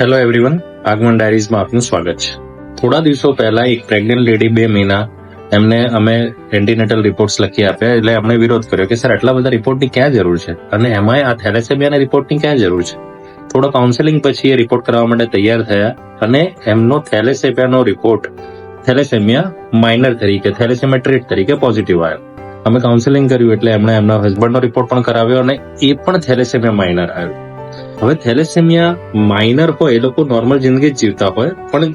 Hello everyone આગમન ડાયરીઝમાં આપનું સ્વાગત છે. થોડા દિવસો પહેલા એક પ્રેગ્નન્ટ લેડી બે મહિના એમને અમે એન્ટીનેટલ રિપોર્ટ્સ લખી આપ્યા, એટલે એમણે વિરોધ કર્યો કે, સર, આટલા બધા રિપોર્ટની ક્યાં જરૂર છે? અને એમાંય આ થેલેસેમિયાના રિપોર્ટની ક્યાં જરૂર છે? થોડો કાઉન્સેલિંગ પછી એ રિપોર્ટ કરવા માટે તૈયાર થયા અને એમનો થેલેસેમિયાનો રિપોર્ટ થેલેસેમિયા માઇનર તરીકે થેલેસેમિયા ટ્રીટ તરીકે પોઝિટિવ આવ્યો. અમે કાઉન્સેલિંગ કર્યું એટલે એમણે એમના હસબન્ડનો રિપોર્ટ પણ કરાવ્યો અને એ પણ થેલેસેમિયા માઇનર આવ્યો. હવે થેલેસેમિયા માઇનર હોય એ લોકો નોર્મલ જિંદગી જીવતા હોય, પણ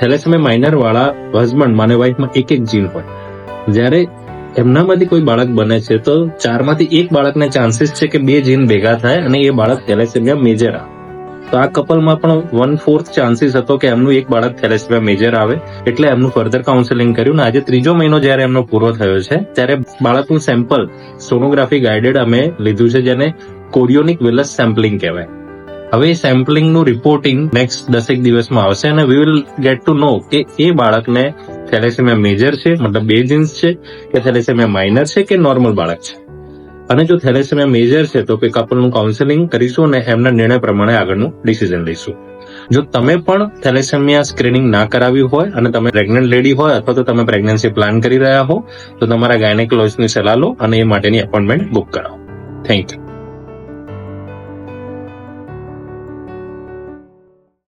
થેલેસેમિયા માઇનર વાળા હસબન્ડ માને વાઈફમાં એક એક જીન હોય. જ્યારે એમનામાંથી કોઈ બાળક બને છે, તો ચારમાંથી એક બાળકને ચાન્સીસ છે કે બે જીન ભેગા થાય અને એ બાળક થેલેસેમિયા મેજર આવે. તો આ કપલમાં પણ વન ફોર્થ ચાન્સીસ હતો કે એમનું એક બાળક થેલેસેમિયા મેજર આવે, એટલે એમનું ફર્ધર કાઉન્સેલિંગ કર્યું ને આજે ત્રીજો મહિનો જ્યારે એમનો પૂરો થયો છે, ત્યારે બાળકનું સેમ્પલ સોનોગ્રાફી ગાઈડેડ અમે લીધું છે, જેને કોરિયોનિક વેલસ સેમ્પલિંગ કહેવાય. હવે સેમ્પલિંગનું રિપોર્ટિંગ નેક્સ્ટ દસેક દિવસમાં આવશે અને we will get to know કે એ બાળકને થેલેસેમિયા મેજર છે, મતલબ બે જીન્સ છે, કે થેલેસેમિયા માઇનર છે કે નોર્મલ બાળક છે. અને જો થેલેસેમિયા મેજર છે તો કે કપલનું કાઉન્સેલિંગ કરીશું અને એમના નિર્ણય પ્રમાણે આગળનું ડિસિઝન લઈશું. જો તમે પણ થેલેસેમિયા સ્ક્રીનિંગ ના કરાવ્યું હોય અને તમે પ્રેગ્નન્ટ લેડી હોય અથવા તો તમે પ્રેગ્નન્સી પ્લાન કરી રહ્યા હો, તો તમારા ગાયનેકોલોજીની સલાહ લો અને એ માટેની એપોઇન્ટમેન્ટ બુક કરાવો. Thank you